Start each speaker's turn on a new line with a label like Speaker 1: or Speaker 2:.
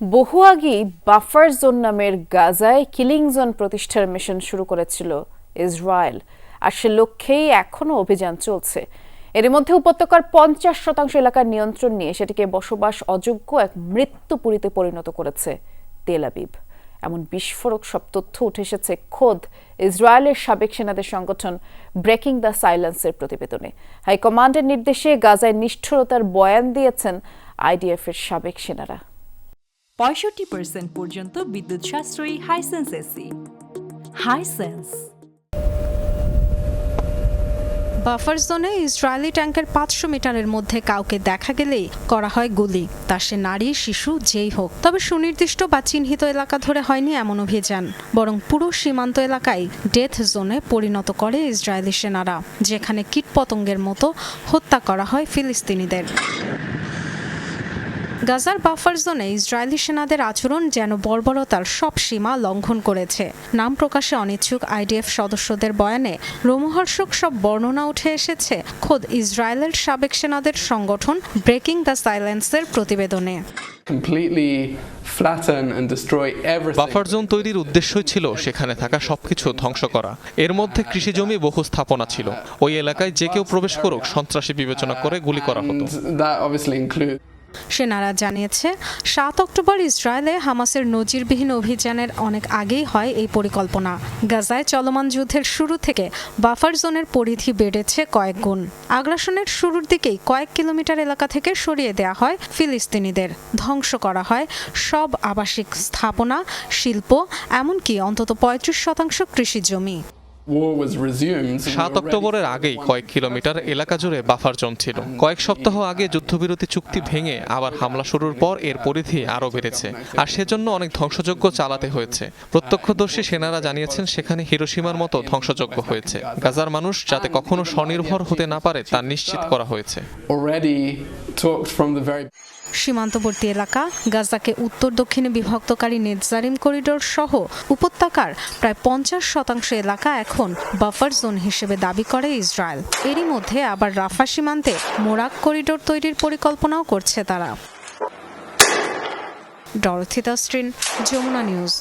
Speaker 1: বহু আগেই buffer zone নামের গাজায় কিলিং জোন প্রতিষ্ঠার মিশন শুরু করেছিল ইসরায়েল, আর সে লক্ষ্যেই এখনও অভিযান চলছে। এর মধ্যে উপত্যকার পঞ্চাশ শতাংশ এলাকার নিয়ন্ত্রণ নিয়ে সেটিকে বসবাস অযোগ্য এক মৃত্যুপুরীতে পরিণত করেছে তেল আবিব। এমন বিস্ফোরক সব তথ্য উঠে এসেছে খোদ ইসরায়েলের সাবেক সেনাদের সংগঠন ব্রেকিং দ্য সাইলেন্সের প্রতিবেদনে। হাইকমান্ডের নির্দেশে গাজায় নিষ্ঠুরতার বয়ান দিয়েছেন আইডিএফ এর সাবেক সেনারা।
Speaker 2: পঁয়ষট্টি পার্সেন্ট পর্যন্ত বিদ্যুৎ সাশ্রয়ী হাইসেন্স এসি হাইসেন্স
Speaker 3: বাফার জোনে ইসরায়েলি ট্যাঙ্কের পাঁচশো মিটারের মধ্যে কাউকে দেখা গেলেই করা হয় গুলি। তা সে নারী, শিশু, যেই হোক। তবে সুনির্দিষ্ট বা চিহ্নিত এলাকা ধরে হয়নি এমন অভিযান, বরং পুরো সীমান্ত এলাকায় ডেথ জোনে পরিণত করে ইসরায়েলি সেনারা, যেখানে কীটপতঙ্গের মতো হত্যা করা হয় ফিলিস্তিনিদের। গাজার বাফার জোনে ইসরায়েলি সেনাদের আচরণ যেন বর্বরতার সব সীমা লঙ্ঘন করেছে। নাম প্রকাশে অনিচ্ছুক আইডিএফ সদস্যদের বয়ানে রোমহর্ষক সব বর্ণনা উঠে এসেছে খোদ ইসরায়েলের সাবেক সেনাদের সংগঠন ব্রেকিং দ্য সাইলেন্সের প্রতিবেদনে.
Speaker 4: বাফার জোন তৈরির উদ্দেশ্যই ছিল সেখানে থাকা সবকিছু ধ্বংস করা। এর মধ্যে কৃষিজমি বহু স্থাপনা ছিল। ওই এলাকায় যে কেউ প্রবেশ করুক সন্ত্রাসী বিবেচনা করে গুলি করা হতো।
Speaker 3: সেনারা জানিয়েছে, সাত অক্টোবর ইসরায়েলে হামাসের নজিরবিহীন অভিযানের অনেক আগেই হয় এই পরিকল্পনা। গাজায় চলমান যুদ্ধের শুরু থেকে বাফার জোনের পরিধি বেড়েছে কয়েক গুণ। আগ্রাসনের শুরুর দিকেই কয়েক কিলোমিটার এলাকা থেকে সরিয়ে দেওয়া হয় ফিলিস্তিনিদের। ধ্বংস করা হয় সব আবাসিক স্থাপনা, শিল্প, এমনকি অন্তত পঁয়ত্রিশ শতাংশ কৃষি জমি।
Speaker 4: সাত অক্টোবরের আগেই কয়েক কিলোমিটার এলাকা জুড়ে বাফার জোন ছিল কয়েক সপ্তাহ আগে যুদ্ধবিরতি চুক্তি ভেঙে আবার হামলা শুরুর পর এর পরিধি আরও বেড়েছে। আর সেজন্য অনেক ধ্বংসযজ্ঞ চালাতে হয়েছে। প্রত্যক্ষদর্শী সেনারা জানিয়েছেন সেখানে হিরোসীমার মতো ধ্বংসযজ্ঞ হয়েছে। গাজার মানুষ যাতে কখনো স্বনির্ভর হতে না পারে তা নিশ্চিত করা হয়েছে।
Speaker 3: সীমান্তবর্তী এলাকা, গাজাকে উত্তর দক্ষিণে বিভক্তকারী নেজারিম করিডোর সহ উপত্যকার প্রায় পঞ্চাশ শতাংশ এলাকা এখন বাফার জোন হিসেবে দাবি করে ইসরায়েল। এরই মধ্যে আবার রাফা সীমান্তে মোরাক করিডোর তৈরির পরিকল্পনাও করছে তারা। ডরথিতা দাস্ট্রিন যমুনা নিউজ।